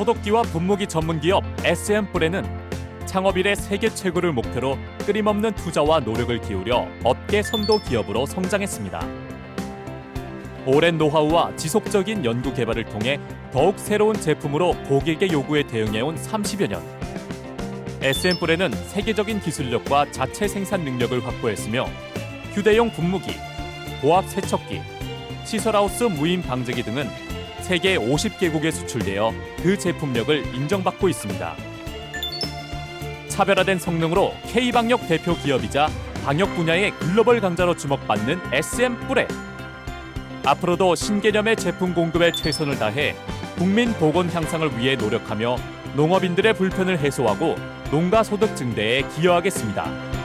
소독기와 분무기 전문 기업 SM 뿔에는 창업 이래 세계 최고를 목표로 끊임없는 투자와 노력을 기울여 업계 선도 기업으로 성장했습니다. 오랜 노하우와 지속적인 연구 개발을 통해 더욱 새로운 제품으로 고객의 요구에 대응해온 30여 년. SM 뿔에는 세계적인 기술력과 자체 생산 능력을 확보했으며 휴대용 분무기, 고압 세척기, 시설하우스 무인 방제기 등은 세계 50개국에 수출되어 그 제품력을 인정받고 있습니다. 차별화된 성능으로 K방역 대표 기업이자 방역 분야의 글로벌 강자로 주목받는 SM 뿔에 앞으로도 신개념의 제품 공급에 최선을 다해 국민 보건 향상을 위해 노력하며 농업인들의 불편을 해소하고 농가 소득 증대에 기여하겠습니다.